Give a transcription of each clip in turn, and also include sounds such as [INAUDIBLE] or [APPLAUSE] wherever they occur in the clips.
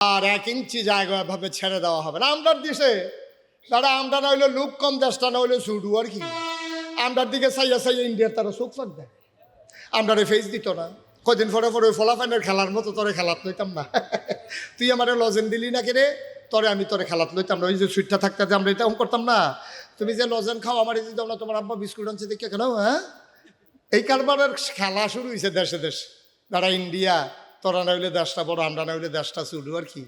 আর এক ইঞ্চি জায়গা ভাবে ছেড়ে দেওয়া হবে না। আমরার দেশে দাদা আমরা না হইল লুক কম, দেশটা না হইল সুডু আর কি? আমরার দিকে সাইয়া সাইয়া ইন্ডিয়ার তারা চোখ ফাঁক দেয়। ফেস দিত না। কদিন পরে পরে ওই ফলাফানের খেলার মতো তোরে খেলাত লইতাম না। [LAUGHS] তুই আমারে লজেন দিলি না রে? তরে আমি তোরে খেলাত লইতাম না। ওই যে সুইটটা থাকতে আমরা এটা করতাম না। তুমি যে লজেন খাও, আমার দিতাম না, তোমার আব্বা বিস্কুট আনছে দেখে কেন হ্যাঁ? এই কারবারের খেলা শুরু হয়েছে দেশে দেশে। যারা ইন্ডিয়া তোরা না হইলে দেশটা বড় আমরা না হইলে দেশটা চুলু আর কি?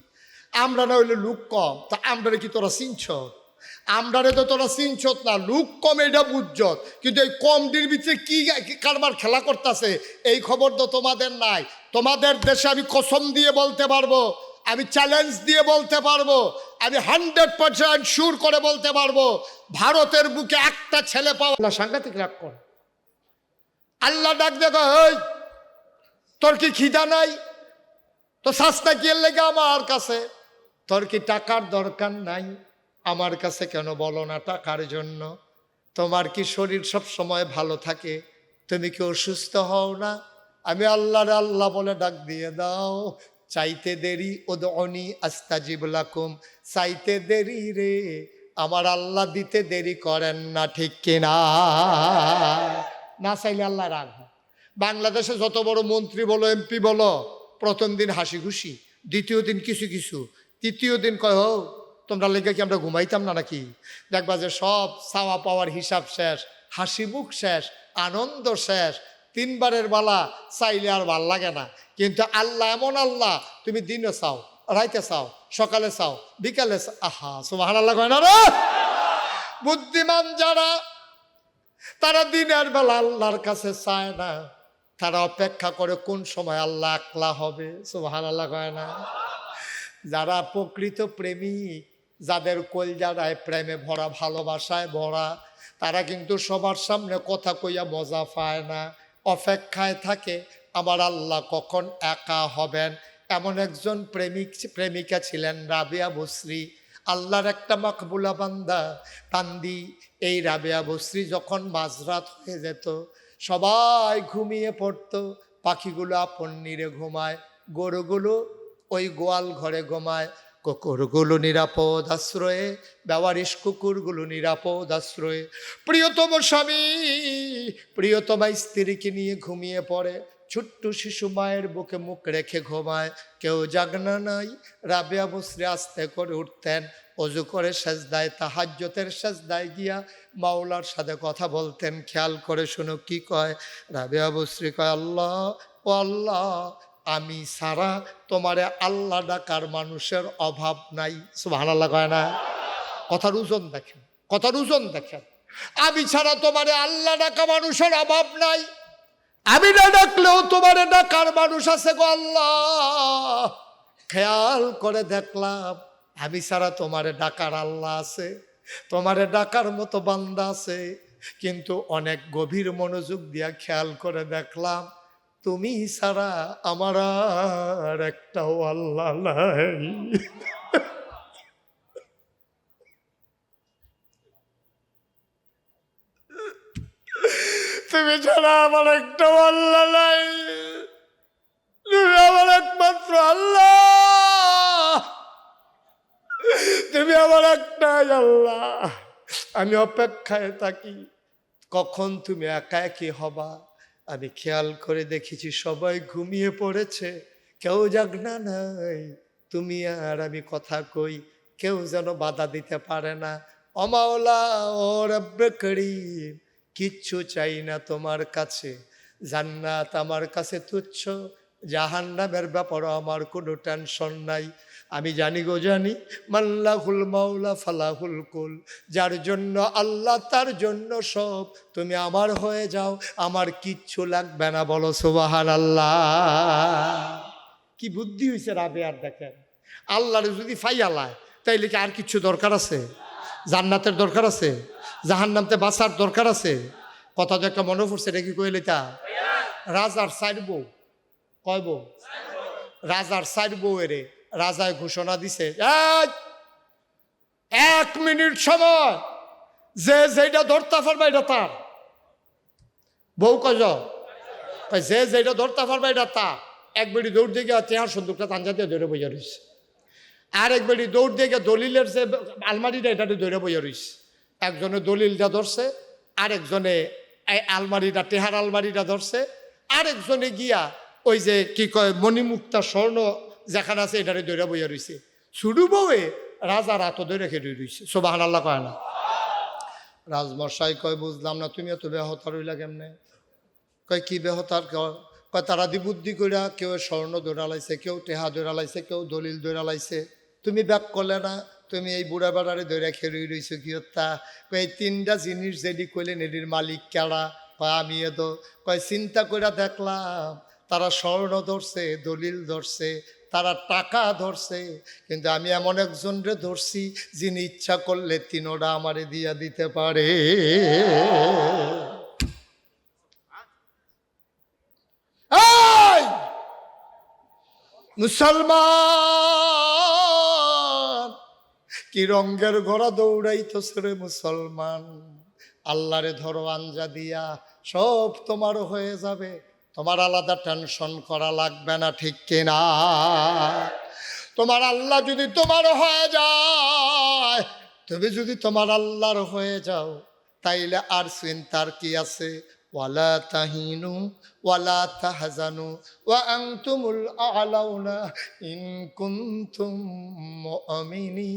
আমরা না হইলে লুক কম তা আমরারে কি তোরা চিনছ আমরারে তো তোরা চিনছত না লুক কম এটা বুঝছত কিন্তু এই কমটির ভিতরে কি কারবার খেলা করতেছে এই খবর তো তোমাদের নাই। তোমাদের দেশে আমি কসম দিয়ে বলতে পারব আমি চ্যালেঞ্জ দিয়ে বলতে পারব আমি হান্ড্রেড পার্সেন্ট সুর করে বলতে পারব ভারতের বুকে একটা ছেলে পাওয়া সাংঘাতিক রাগ করে। আল্লাহ ডাক দেখো এই তোর কি খিদা নাই? তো সস্তা কি লেগে আমার কাছে? তোর কি টাকার দরকার নাই? আমার কাছে কেন বলো না টাকার জন্য? তোমার কি শরীর সব সময় ভালো থাকে? তুমি কি অসুস্থ হও না? আমি আল্লাহর আল্লাহ বলে ডাক দিয়ে দাও। চাইতে দেরি ওদনি আস্তাজিব লাকুম। চাইতে দেরি রে, আমার আল্লাহ দিতে দেরি করেন না, ঠিক কিনা? না চাইলে আল্লাহ রাগ। বাংলাদেশে যত বড় মন্ত্রী বলো এমপি বলো, প্রথম দিন হাসি খুশি, দ্বিতীয় দিন কিছু কিছু, তৃতীয় দিন কয় হো তোমরা লেগে কি আমরা ঘুমাইতাম না নাকি? দেখবা যে সব চাওয়া পাওয়ার হিসাব শেষ, হাসি মুখ শেষ, আনন্দ শেষ, তিনবারের বালা চাইলে আর ভালো লাগে না। কিন্তু আল্লাহ এমন আল্লাহ, তুমি দিনে চাও, রাইতে চাও, সকালে চাও, বিকালে। আহা সুবাহ আল্লাহ কয় না রে? বুদ্ধিমান যারা, তারা দিনের বেলা আল্লাহর কাছে চায় না। তারা অপেক্ষা করে কোন সময় আল্লাহ একলা হবে? সুবাহান আল্লাহ কয় না। যারা প্রকৃত প্রেমিক যাদের কলজারায় প্রেমে ভরা, ভালোবাসায় ভরা, তারা কিন্তু সবার সামনে কথা কইয়া মজা পায় না। অপেক্ষায় থাকে, আমার আল্লাহ কখন একা হবেন? এমন একজন প্রেমিক, প্রেমিকা ছিলেন রাবিয়া বসরি। আল্লাহর একটা মাকবুলা বান্দা। কান্দি এই রাবেয়া বসরি যখন মাঝরাত হয়ে যেত সবাই ঘুমিয়ে পড়তো। পাখিগুলো আপন নিরে ঘুমায়, গরুগুলো ওই গোয়াল ঘরে ঘুমায়। কুকুরগুলো নিরাপদ আশ্রয়ে, ব্যবহারিস কুকুরগুলো নিরাপদ আশ্রয়ে। প্রিয়তম স্বামী, প্রিয়তমা স্ত্রীকে নিয়ে ঘুমিয়ে পড়ে। ছোট্ট শিশু মায়ের বুকে মুখ রেখে ঘুমায়। কেউ জাগনা নাই রাবেয়া বসরে আস্তে করে উঠতেন, অজু করে সেজদায় তাহাজ্যতের সেজদায় গিয়া মাওলার সাথে কথা বলতেন, খেয়াল করে শুনো কি কয়। রাবেয়া বসরি কয়, আল্লাহ, ও আল্লাহ, আমি সারা তোমারে আল্লাহ ডাকার মানুষের অভাব নাই। আল্লাহ কয় না। কথার ওজন দেখেন, কথার ওজন দেখেন। আমি ছাড়া তোমারে আল্লাহ ডাকা মানুষের অভাব নাই। আমি না ডাকলেও তোমারে ডাকার মানুষ আছে গো আল্লাহ? খেয়াল করে দেখলাম, আমি ছাড়া তোমারে ডাকার আল্লাহ আছে, তোমারে ডাকার মতো বান্দা আছে। কিন্তু অনেক গভীর মনোযোগ দিয়া খেয়াল করে দেখলাম, তুমি ছাড়া আমার আর একটাও আল্লাহ নাই। তুমি ছাড়া আমার একটা আল্লাহ নাই। তুমি আমার একমাত্র আল্লাহ। তুমি আমার একটাই আল্লাহ। আমি অপেক্ষায় থাকি। কখন তুমি একা একই হবা? আমি খেয়াল করে দেখেছি সবাই ঘুমিয়ে পড়েছে। কেউ জাগনা নাই। তুমি আর আমি কথা কই। কেউ যেন বাধা দিতে পারে না। অমাওলা ও রব্বে করিম। কিচ্ছু চাই না তোমার কাছে। জান্নাত আমার কাছে তুচ্ছ, জাহান্নামের ব্যাপারও আমার কোনো টেনশন নাই। আমি জানি গো, জানি, মাল্লাহুল মাওলা ফালাহুল কুল, যার জন্য আল্লাহ তার জন্য সব। তুমি আমার হয়ে যাও, আমার কিচ্ছু লাগবে না, বলো সুবাহান আল্লাহ কি বুদ্ধি হয়েছে রাবে আর দেখেন। আল্লাহর যদি ফাইয়ালায় তাইলে কি আর কিছু দরকার আছে? জান্নাতের দরকার আছে? জাহান্নামতে বাঁচার দরকার আছে? কথা তো একটা মনে পড়ছে এটা কি কইলে তা রাজার সাইড বউ। কয় বউ? রাজার সাইড বউ এরে রাজায় ঘোষণা দিছে "এই, এক মিনিট সময়। যে যেটা ধরতে পারবে এটা তার। বউ কজ যে। যেটা ধরতে পারবে এটা তার। এক বেড়ি দৌড় দিকে চেহার সন্দুকটা তাঞ্জা দিয়ে ধরে বোঝা রয়েছে আর এক বেড়ি দৌড় দিয়ে দলিলের যে আলমারিটা এটাতে ধরে বইয়া রইছে। একজনে দলিলটা ধরছে, আরেকজনে আলমারিটা, টেহার আলমারিটা ধরছে, আরেকজনে গিয়া ওই যে কি কয়, মণিমুক্তা স্বর্ণ যেখানে আছে এটারে দৌড়ে বইয়া রইছে। ছুডু বউয়ে রাজা রাত ধরে খেয়ে রইছে সোবাহান আল্লাহ কয় না। রাজমশাই কয়, বুঝলাম না, তুমি এত ব্যাহতা রইলা কেমনে? কয়, কি বেহতার কয় তারা বুদ্ধি কইরা কেউ স্বর্ণ দৌড়ালাইছে কেউ টেহা দৌড়ালাইছে কেউ দলিল দৌড়ালাইছে তুমি ব্যাক করলে না তুমি এই বুড়া বেড়ারে খেয়ে রইছো, কি হত্যা? কয় তিনটা জিনিস যেটি কইলেন এটির মালিক কেড়া? কয়, আমি এদো কয়, চিন্তা কইরা দেখলাম, তারা স্বর্ণ ধরছে, দলিল ধরছে, তারা টাকা ধরছে, কিন্তু আমি এমন একজনরে ধরছি যিনি ইচ্ছা করলে তিনোটা আমারে দিয়া দিতে পারে। মুসলমান! কি রঙ্গের ঘোড়া দৌড়াইতেছে রে মুসলমান? আল্লাহরে ধরো আঞ্জা দিয়া, সব তোমার হয়ে যাবে। তোমার আলাদা টেনশন করা লাগবে না, ঠিক কিনা তোমার আল্লাহ যদি তোমার হয়ে যায়, তুমি যদি তোমার আল্লাহর হয়ে যাও, তাইলে আর চিন্তার কি আছে? ওয়ালা তাহিনু ওয়ালা তাহজানু ওয়া আনতুমুল আলাউনা ইন কুনতুম মুমিনিন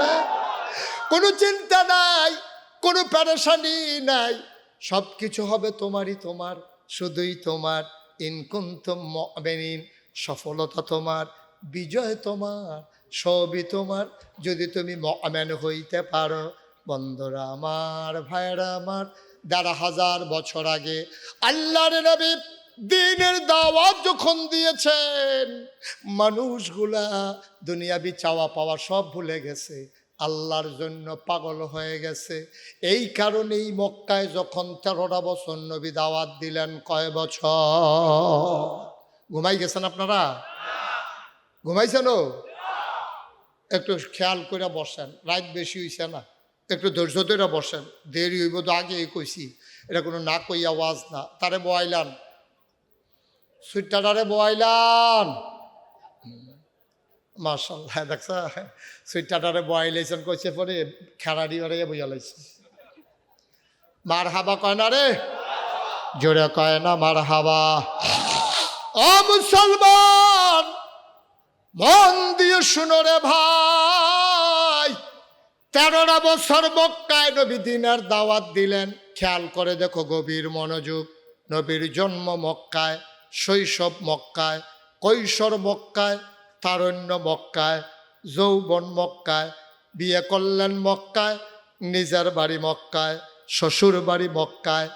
না। কোনো চিন্তা নাই, কোনো প্যারেশানি নাই। সব কিছু হবে তোমারই তোমার, শুধুই তোমার। ইনকুন্তম মেনিন সফলতা তোমার, বিজয় তোমার, সবই তোমার। যদি তুমি মেন হইতে পারো বন্ধুরা আমার ভাইরা আমার দেড় হাজার বছর আগে আল্লাহর নবী দিনের দাওয়াত যখন দিয়েছেন, মানুষগুলা দুনিয়াবি চাওয়া পাওয়া সব ভুলে গেছে, আল্লাহর জন্য পাগল হয়ে গেছে। এই কারণেই মক্কায় যখন তেরোটা বছর নবী দাওয়াত দিলেন, কয় বছর? ঘুমাই গেছেন আপনারা? ঘুমাইছেন ও একটু খেয়াল করে বসেন, রাত বেশি হইছে না। একটু ধৈর্য ধরে বসেন। দেরি হইব তো আগে কইছি, এটা কোনো না কই আওয়াজ না। তারে বয়াইলান সুইটারে বয়াইলান মার্শাল্লাহ দেখছ? সুইটারে বয়াইলাইছেন, কইছে, পরে খেলাড়ি ওরে বইয়া লাইছে। মার হাবা কয় না রে? জোরে কয় না মার হাবা ও মুসলমান, মন দিয়ে শুনো রে ভাই। তেরোটা বছর মক্কায় নবী দিনের দাওয়াত দিলেন। খেয়াল করে দেখো গভীর মনোযোগ। নবীর জন্ম মক্কায়, শৈশব মক্কায়, কৈশোর মক্কায়, তারণ্য মক্কায়, যৌবন মক্কায়, বিয়ে করলেন মক্কায়, নিজের বাড়ি মক্কায়, শ্বশুর বাড়ি মক্কায়।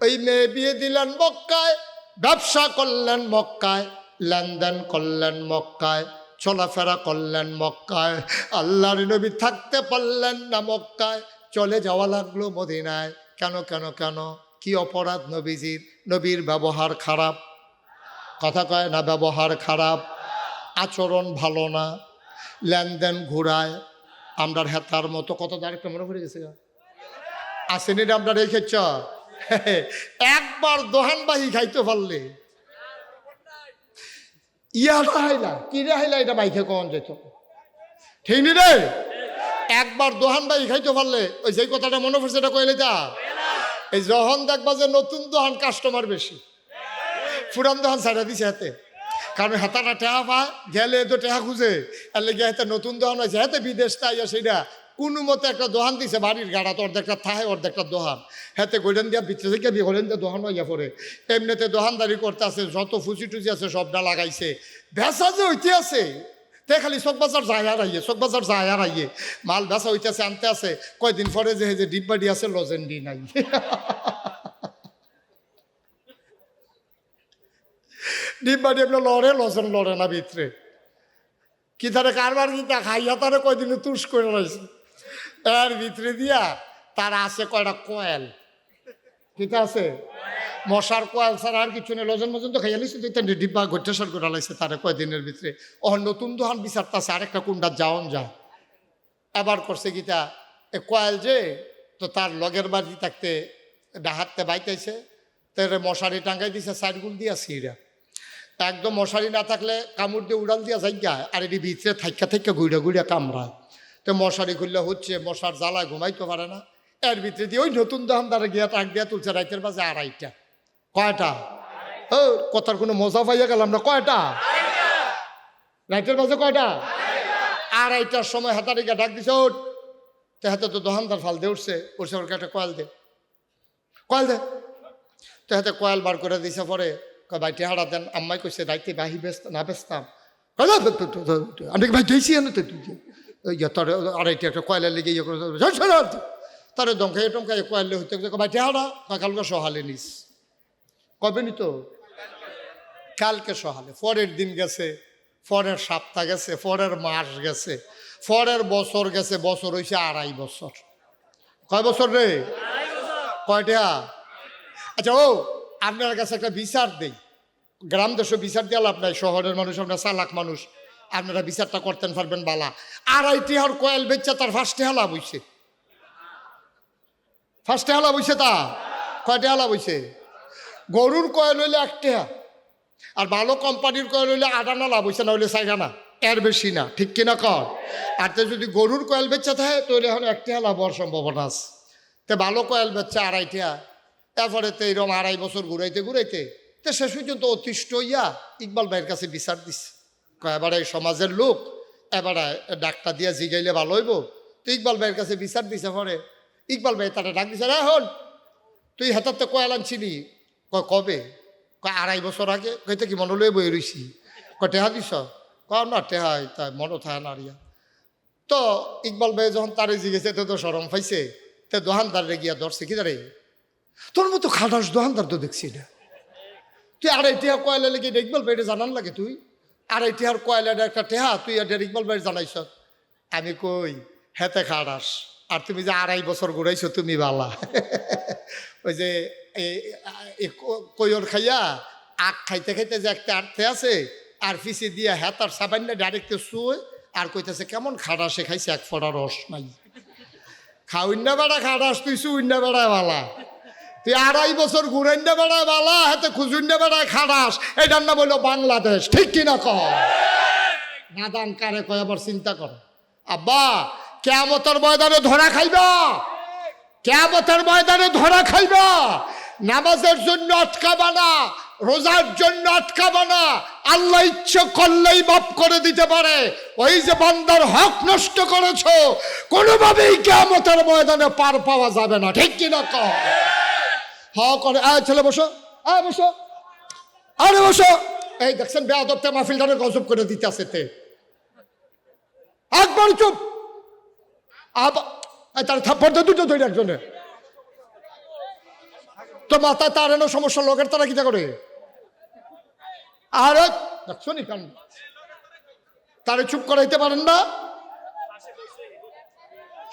ওই মেয়ে বিয়ে দিলেন মক্কায়, ব্যবসা করলেন মক্কায়, লেনদেন করলেন মক্কায়। চলাফেরা করলেন মক্কায়। আল্লাহর নবী থাকতে পারলেন না মক্কায়। চলে যাওয়া লাগল মদিনায়। কেন কেন কেন? কি অপরাধ নবীজির? নবীর ব্যবহার খারাপ। কথা কয় না, ব্যবহার খারাপ। আচরণ ভালো না। লেনদেন ঘুরায়। আমরার হেতার মতো কত আরেকটা মনে পড়ে গেছে? আসেনি আমরা রেখেছ [LAUGHS] একবার দোহানবাহি খাইতে পারলে। ইয়া হাইলা কি রে হাইলা এটা বাইকে কখন যেত ঠিক নি রে? একবার দোহান বাই খাইতে পারলে, ওই যে কথাটা মনে পড়ছে এটা কইলে তা? এই যখন দেখবা যে নতুন দোহান কাস্টমার বেশি, পুরান দোহান ছাড়া দিছে হাতে। কারণ হাতাটা টেহা পা গেলে তো টেহা খুঁজে, আর লেগে হাতে নতুন দোহান হয়েছে হাতে বিদেশ তাই সেটা কোনো মতে একটা দোহান দিছে, বাড়ির গাড়া তো অর্ধেকটা থাহে, অর্ধেকটা দোহান। হাতে গোল্ডেন দিয়া ভিতরে থেকে বিয়ে গোল্ডেন দিয়ে দোহান হইয়া পড়ে। এমনিতে দোহানদারি করতে আছে যত ফুচি টুচি আছে সবটা লাগাইছে। ভেসা যে হইতে আছে, তে খালি চক বাজার যায় আর আইয়ে চক বাজার যায় আর আইয়ে। মাল ভেসা হইতেছে, আনতে আছে। কয়দিন পরে যে যে ডিব্বাডি আছে, লজেন্ডি নাই। [LAUGHS] ডিব্বাডি আপনার লড়ে লজেন লড়ে না ভিতরে। কি তারে কারবার দিতা, খাইয়া তারে কয়দিনে তুষ করে রয়েছে। এর ভিতরে দিয়া তার আছে কয়টা কয়েল? কিতা আছে? মশার কয়েল ছাড়া আর কিছু নেই। লজন মজন তো খাইয়া লিছে তুই ডিব্বা ঘটেশ্বর করে লাইছে তারে কয়দিনের ভিতরে। ও নতুন দোহান বিচারতাছে আরেকটা কুন্ডা যাওন যা। এবার করছে গীতা, এ কয়েল যে, তো তার লগের বাড়ি থাকতে ডাহাতে বাইতেছে তার মশারি টাঙ্গাই দিছে, সাইড গুল দিয়া সিরা একদম মশারি না থাকলে কামড় দিয়ে উড়াল দিয়া যাইগা, আর এটি ভিতরে থাইকা থাইকা গুইড়া গুইড়া কামড়ায়। তো মশারি খুললে হচ্ছে মশার জ্বালায় ঘুমাইতে পারে না এর ভিতরে দিয়ে ওই নতুন দোকানদারে গিয়া টাক দিয়া তুলছে রাইতের বাজে আড়াইটা কয়টা ও কথার কোনো মজা পাইয়া গেলাম না কয়টা রাইতের বাজে কয়টা আড়াইটার সময় হাতারিকা ডাক দিছে ওঠ তো হাতে তো দোকানদার ফাল দিয়ে উঠছে উঠছে ওর একটা কয়েল দে কয়েল দে তো হাতে কয়েল বার করে দিছে পরে কয় ভাই টেহারা দেন আম্মাই কইছে রাইতে বাহি বেস্ত না বেচতাম কয়, "না, তো- তো- তো- তো- তো- আমি ভাই দিয়েছি না তো তুই। ওই যে তোর আড়াইটি একটা কয়লার লেগে ইয়ে করে। তারে দমকাই টমকাই কয়েলে হইতে ভাই কয়, কালকে সহালে নিস। কবে নি তো কালকে সহালে। পরের দিন গেছে, পরের সপ্তাহ গেছে, পরের মাস গেছে, পরের বছর গেছে, বছর হইছে আড়াই বছর। কয় বছর রে? কয়টা? আচ্ছা ও, আপনার কাছে একটা বিচার দেই। গ্রাম দেশে বিচার দিয়ে লাভ নাই, শহরের মানুষ আপনার চালাক মানুষ। আপনারা বিচারটা করতেন, পারবেন বালা। আড়াইটি আর কয়েল বেচছে তার ফার্স্টে হালা বইছে। ফার্স্টে হালা বইছে তা? কয়টা হালা বইছে? গরুর কয়েল হইলে একটা আর ভালো কোম্পানির কয়েল হইলে আটানা লাভ হইছে না হইলে চাইগানা এর বেশি না, ঠিক কিনা কর? আর তো যদি গরুর কয়েল বেচা থাকে, তাহলে এখন একটা লাভ হওয়ার সম্ভাবনা আছে। তে ভালো কয়েল বেচছে, আড়াইটা তারপরে তো এরকম আড়াই বছর ঘুরাইতে ঘুরাইতে, তো শেষ পর্যন্ত অতিষ্ঠ হইয়া ইকবাল ভাইয়ের কাছে বিচার দিছে। এবারে সমাজের লোক, এবারে ডাক্তার দিয়া জিগাইলে ভালো হইব। তো ইকবাল ভাইয়ের কাছে বিচার দিছে পরে। ইকবাল ভাই তারা ডাক দিছে এখন, তুই হাতার তো কয়াল আনছিলি। কয়, কবে? কয়, আড়াই বছর আগে। কইতে কি মনে লয়ে বই রইছি? কয়, টেহা দিস কয়, না টেহাই তাই মনে থাকে না রিয়া। তো ইকবাল ভাই যখন তারে জিগেছে, তো তো সরম পাইছে। তো দোকানদারে গিয়া ধরছে, কি দাঁড়ে তোর মতো খাটাস দোকানদার তো দেখছি না। তুই আড়াই টেহা কয়লা লেগে ইকবাল ভাইটা জানান লাগে তুই? আড়াই টেহার কয়লার একটা টেহা, তুই এটা ইকবাল ভাই জানাইছ। আমি কই হেতে খাটাস আর তুমি যে আড়াই বছর ঘুরাইছো তুমি বালা। [LAUGHS] ওই যে কইর খাইয়া আখ খাইতে খাইতে যে একটা আর্থে আছে, আর পিছিয়ে দিয়া হ্যাঁ তার সাবান্য ডাইরেক্ট শুয়ে, আর কইতেছে, কেমন খাটা সে খাইছে এক ফোঁটা রস নাই। [LAUGHS] খাউন্না বেড়া খাটাস তুই শুইন্না বেড়ায় বালা। তুই আড়াই বছর ঘুরাইন্না বেড়ায় বালা হাতে খুজুন্না বেড়ায় খাটাস এটার নাম হলো বাংলাদেশ। ঠিক কিনা কহ নাদান কারে কয় আবার চিন্তা কর। আব্বা কেমতের ময়দানে ধরা খাইবা। কেমতের ময়দানে ধরা খাইবা। নামাজের জন্য আটকাবা না রোজার জন্য আটকাবা না আল্লাহ ইচ্ছে করলেই মাফ করে দিতে পারে। ওই যে বান্দার হক নষ্ট করেছ, কোনোভাবেই কেমতের ময়দানে পার পাওয়া যাবে না। ঠিক কিনা কহ হ করে, আয় ছেলে, বসো। আয়, বসো। আরে, বসো। এই দেখছেন, বেয়াদবতে মাহফিলটারে গজব করে দিতে আছে তে। একবার চুপ। তার থাপ্পড় দিয়ে দুটো তৈরি একজনে। তো মাথায় তার এনে সমস্যা, লোকের তারা কিটা করে? আর দেখছ নি কান তারে চুপ করাইতে পারেন না?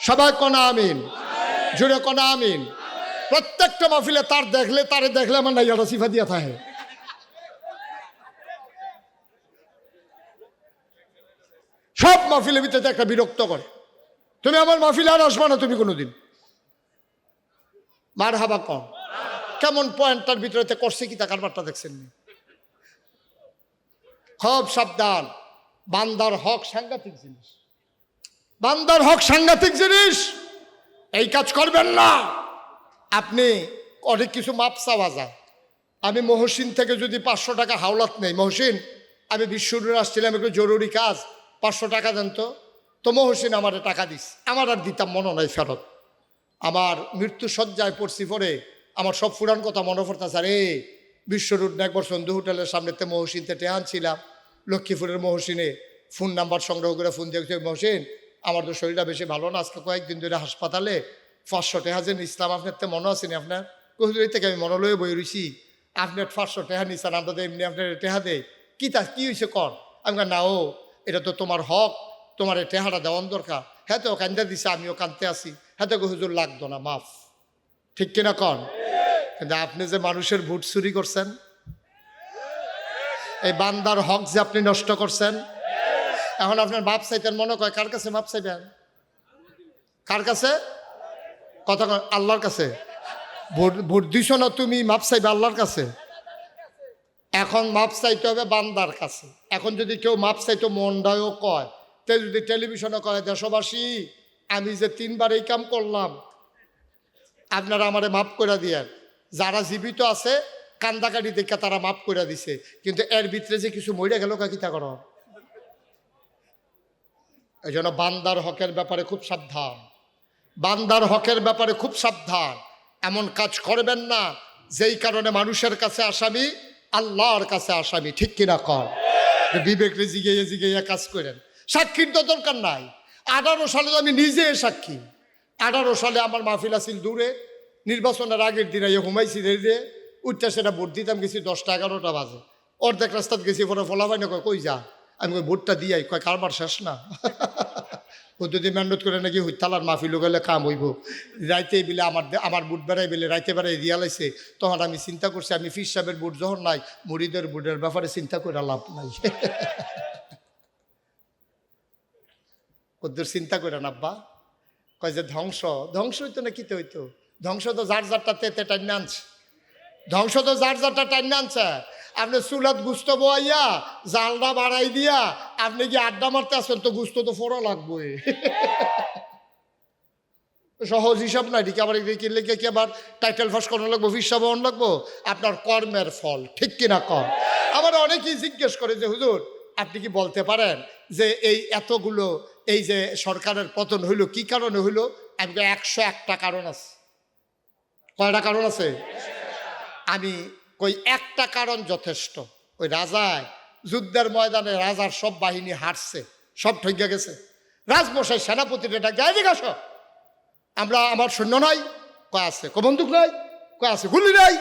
সবাই কনা আমিন। জুড়ে কনা আমিন। প্রত্যেকটা মাহফিলে তার দেখলে, তারে দেখলে আমার নাইয়াটা সিফা দিয়া থাকে। সব মাহফিলের ভিতরে একটা বিরক্ত করে। তুমি আমার মাহফিলে আর আসবা না তুমি কোনোদিন। মার হাবা কম। কেমন পয়েন্টটার ভিতরে করছে কি তা কারবারটা দেখছেন? খুব সাবধান। বান্দার হক সাংঘাতিক জিনিস। বান্দার হক সাংঘাতিক জিনিস। এই কাজ করবেন না। আপনি অনেক কিছু মাপ চাওয়া যায়। আমি মহসিন থেকে যদি পাঁচশো টাকা হাওলাত নেই, মহসিন, আমি বিশ্বরুর আসছিলাম একটু জরুরি কাজ, পাঁচশো টাকা দেন তো। তো মহসিন আমার টাকা দিস। আমার আর দিতাম মনে নাই ফেরত। আমার মৃত্যু সজ্জায় পড়ছি পরে, আমার সব ফুরান কথা মনে পড়তেছে, আরে বিশ্বরুট না একবার সন্ধু হোটেলের সামনেতে মহসিনতে টেহান ছিলাম লক্ষ্মীপুরের মহসিনে ফোন নাম্বার সংগ্রহ করে ফোন দিয়েছে, মহসিন, আমার তো শরীরটা বেশি ভালো না, আজকে কয়েকদিন ধরে হাসপাতালে পাঁচশো টেহা যে আপনার তো মনে আছেনি আপনার? কহিদুর থেকে আমি মনে লয়ে বই রইছি। আপনার পাঁচশো টেহা নিচ্ছেন আমরা তো এমনি আপনার টেহা দেয় কি তা, কি হয়েছে কর? আমি না ও, এটা তো তোমার হক, তোমার টেহাটা দেওয়ান দরকার। হ্যাঁ তো কান্দা দিছে, আমিও কানতে আসি হ্যাঁ তো হুজুর, লাগতো না, মাফ। ঠিক কিনা কন? কিন্তু আপনি যে মানুষের ভোট চুরি করছেন, এই বান্দার হক যে আপনি নষ্ট করছেন, এখন আপনার বাপ চাইতেন, মনে কয়, কার কাছে বাপ চাইবেন? কার কাছে? কথা আল্লাহর কাছে। ভোট ভোট না তুমি, মাপ চাইবে আল্লাহর কাছে। এখন মাপ চাইতে হবে বান্দার কাছে। এখন যদি কেউ মাপ চাইতো মন্ডায়ও কয়, তে যদি টেলিভিশনে কয়, দেশবাসী, আমি যে তিনবার এই কাম করলাম, আপনারা আমারে মাফ করে দিয়েন। যারা জীবিত আছে, কান্দাকাটি দেখে তারা মাফ করে দিছে। কিন্তু এর ভিতরে যে কিছু মরে গেল কাকিতা করো? এই জন্য বান্দার হকের ব্যাপারে খুব সাবধান। বান্দার হকের ব্যাপারে খুব সাবধান। এমন কাজ করবেন না, যেই কারণে মানুষের কাছে আসামি, আল্লাহর কাছে আসামি। ঠিক কিনা কর? বিবেক জিগিয়ে জিগিয়ে কাজ করেন। সাক্ষীর তো দরকার নাই। আঠারো সালে তো আমি নিজে সাক্ষী। আঠারো সালে আমার মাহফিল আসিল দূরে। নির্বাচনের আগের দিন এই হুমাইছি রে উঠতে সেটা ভোট দিতাম, গেছি দশটা এগারোটা বাজে। অর্ধেক রাস্তাত গেছি, পরে ফলাফাই না কয়, কই যা? আমি কই, ভোটটা দিয়াই। কয়, কারবার শেষ না? [LAUGHS] ও যদি মেহনত করে নাকি হইতালার মাহফিল গেলে কাম হইব। রাইতে বিলে আমার আমার বুট বেড়াই বিলে রাইতে বেড়াই দিয়া লাইছে, তখন আমি চিন্তা করছি, আমি ফির সাহেবের বুট যখন নাই, মুড়িদের বুটের ব্যাপারে চিন্তা করে লাভ নাই। [LAUGHS] ওদের চিন্তা করে না, আব্বা। কয় যে ধ্বংস ধ্বংস হইতো না কিতে হইতো? ধ্বংস তো যার যারটা তেতে টাইনে আনছে। ধ্বংস তো যার যারটা টাইনে আনছে। আপনি চুলাত গুস্ত বোয়াইয়া জালটা বাড়াই দিয়া, আপনি কি আড্ডা মারতে আসেন তো গুস্ত তো ফোড়া লাগবে [LAUGHS] সহজ হিসাব নাই এদিকে আবার লিখে কি আবার টাইটেল ফাঁস করানো লাগবো হিসাব অন লাগবো আপনার কর্মের ফল, ঠিক কিনা কর আবার অনেকেই জিজ্ঞেস করে যে হুজুর আপনি কি বলতে পারেন যে এই এতগুলো, এই যে সরকারের পতন হইল, কি কারণে হইল? আমি একশো একটা কারণ আছে। কয়টা কারণ আছে? আমি কই, একটা কারণ যথেষ্ট। ওই রাজায়, যুদ্ধের ময়দানে রাজার সব বাহিনী হারছে, সব ঠইকে গেছে। রাজমশাই ডাক যায় এদিকে আসো আমরা, আমার সৈন্য নাই, কয় আছে? ক বন্দুক নাই, কয় আছে গুলি নাই,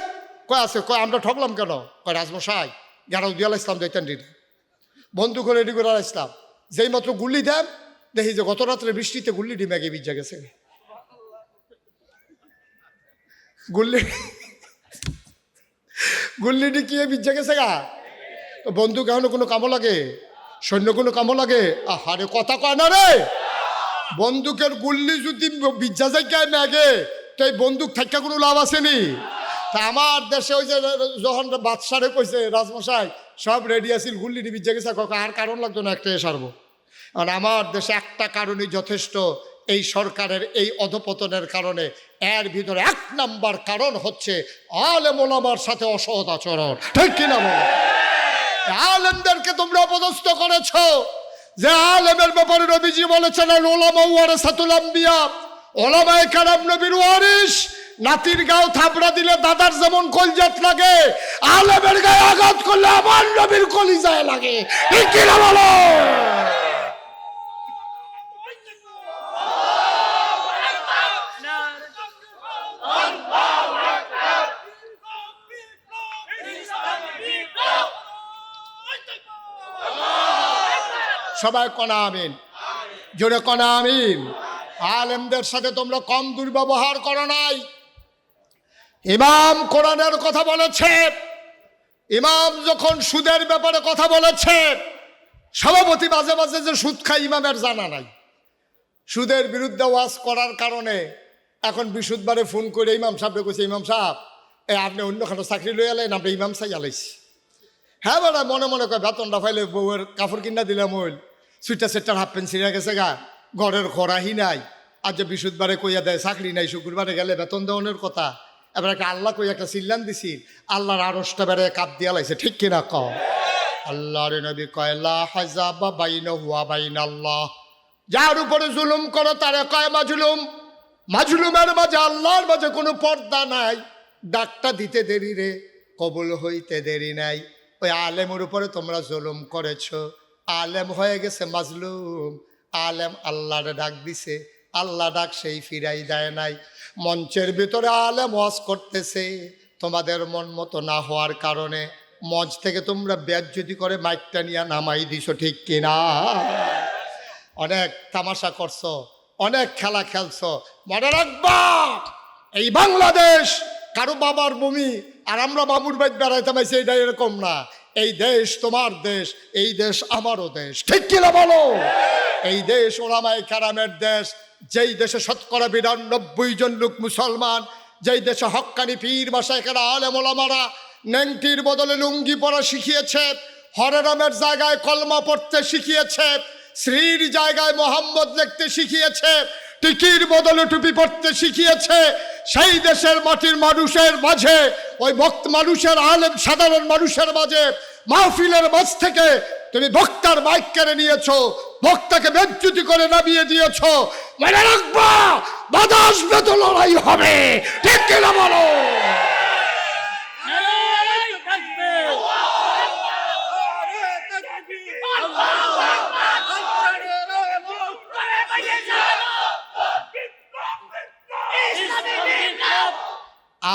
কয় আছে, কয় আমরা ঠকলাম কেন? কয়, রাজমশাই গেরাও দিয়াল ইসলাম দৈতান দিন বন্দুক রেডি করে ইসলাম। যেই মাত্র গুলি দেন, দেখি যে গত রাত্রে বৃষ্টিতে গুল্লি ডিমাগে বিজা গেছে। গুল্লি গুল্লি ডিকিয়ে বিজা গেছে গা। তো বন্দুক এখন কোনো কামো লাগে? সৈন্য কোনো কামো লাগে? আহারে, কথা কয় না রে। বন্দুকের গুল্লি যদি বিজ্জা জায়গায় ম্যাগে তো এই বন্দুক থাকা কোনো লাভ আসেনি। তা আমার দেশে ওই যে যখন বাদশারে কইছে রাজমশাই, সব রেডি আছিল, গুল্লি বিজ্জা গেছে আর কারণ লাগতো না একটা সারবো? আর আমার দেশে একটা কারণই যথেষ্ট এই সরকারের এই অধপতনের কারণে এর ভিতরে এক নাম্বার কারণ হচ্ছে আলেমোলামার সাথে অসৎ আচরণ। ঠিক কিনা বলো? আলেমদেরকে তোমরা অপদস্থ করেছ। যে আলেমের ব্যাপারে নবীজি বলেছেন ওলামা ওয়ারাসাতুল আম্বিয়া। ওলামায়ে কারাম নবীর ওয়ারিস নাতির গাও থাপড়া দিলে দাদার যেমন কলজাত লাগে, আলেমের গায়ে আঘাত করলে আমার নবীর কলিজায় লাগে। ঠিক কিনা বলো? সবাই কনা আমিন। জোরে কনা আমিন। আলেমদের সাথে তোমরা কম দুর্ব্যবহার করো নাই। ইমাম কোরআনের কথা বলেছে। ইমাম যখন সুদের ব্যাপারে কথা বলেছে, সভাপতি মাঝে মাঝে যে সুদ খায়, ইমামের জানা নাই। সুদের বিরুদ্ধে ওয়াজ করার কারণে এখন বিশুদ্ধবারে ফোন করে ইমাম সাহেবকে কইছে, ইমাম সাহেব, এ আপনি অন্যখানে চাকরি লই আলেন আপনি ইমাম সাহেব আলাইছি হ্যাঁ বেড়া মনে মনে কয়, বেতনটা পাইলে বউয়ের কাপড় কিনা দিলাম ওই। সুইটার সেটার হাফ প্যান্ট ছিঁড়ে গেছে গা, ঘরের খরাহি নাই। আজ যে বিশুদ্ধবারে কইয়া দেয়, চাকরি নাই, শুক্রবারে গেলে বেতন দেওয়ানোর কথা। এবার একটা আল্লাহ কই একটা চিল্লান দিছি, আল্লাহর আড়সটা বেড়ে কাপ দিয়া লাইছে, ঠিক কিনা ক আল্লাহর নবী কয়লা হাজাবা বাইন হুয়া বাইন আল্লাহ যার উপরে জুলুম করো, তারে কয় মাজলুম। মাজলুমের মাঝে আল্লাহর মাঝে কোনো পর্দা নাই। ডাকটা দিতে দেরি রে, কবুল হইতে দেরি নাই। ওই আলেমের উপরে তোমরা জুলুম করেছ। আলেম হয়ে গেছে মাজলুম। আলেম আল্লাহরে ডাক দিছে। আল্লাহ ডাক সেই ফিরাই দেয় নাই। মঞ্চের ভিতরে আলেম ওয়াজ করতেছে। তোমাদের মন মতো না হওয়ার কারণে মঞ্চ থেকে তোমরা ব্যাজ যদি করে মাইকটা নিয়ে নামাই দিছো, ঠিক কিনা? অনেক তামাশা করছ, অনেক খেলা খেলছো। মনে রাখবা, এই বাংলাদেশ কারও বাবার ভূমি আর আমরা বাবুর বাইত বেড়াইতে পাইছি এইটা এরকম না। এই দেশ তোমার দেশ এই দেশ আমারও দেশ। ঠিক কিনা বলো? এই দেশ ওলামাই কারামের দেশ যেই দেশে শতকরা বিরানব্বই জন লোক মুসলমান যেই দেশে হক্কানি পীর বাসায় কেনা আলেম ওলামারা ন্যাংটির বদলে লুঙ্গি পরা শিখিয়েছে হরেরামের জায়গায় কলমা পড়তে শিখিয়েছে শ্রীর জায়গায় মোহাম্মদ লিখতে শিখিয়েছে টিকির বদলে টুপি পড়তে শিখিয়েছে সেই দেশের মাটির মানুষের মাঝে ওই ভক্ত মানুষের আলেম সাধারণ মানুষের মাঝে মাহফিলের মাঝ থেকে তুমি বক্তার মাইক কেড়ে নিয়েছো, বক্তাকে বেজ্জুতি করে নামিয়ে দিয়েছ। মনে রাখবা বাধা আসবে লড়াই হবে। ঠিক কিনা বলো?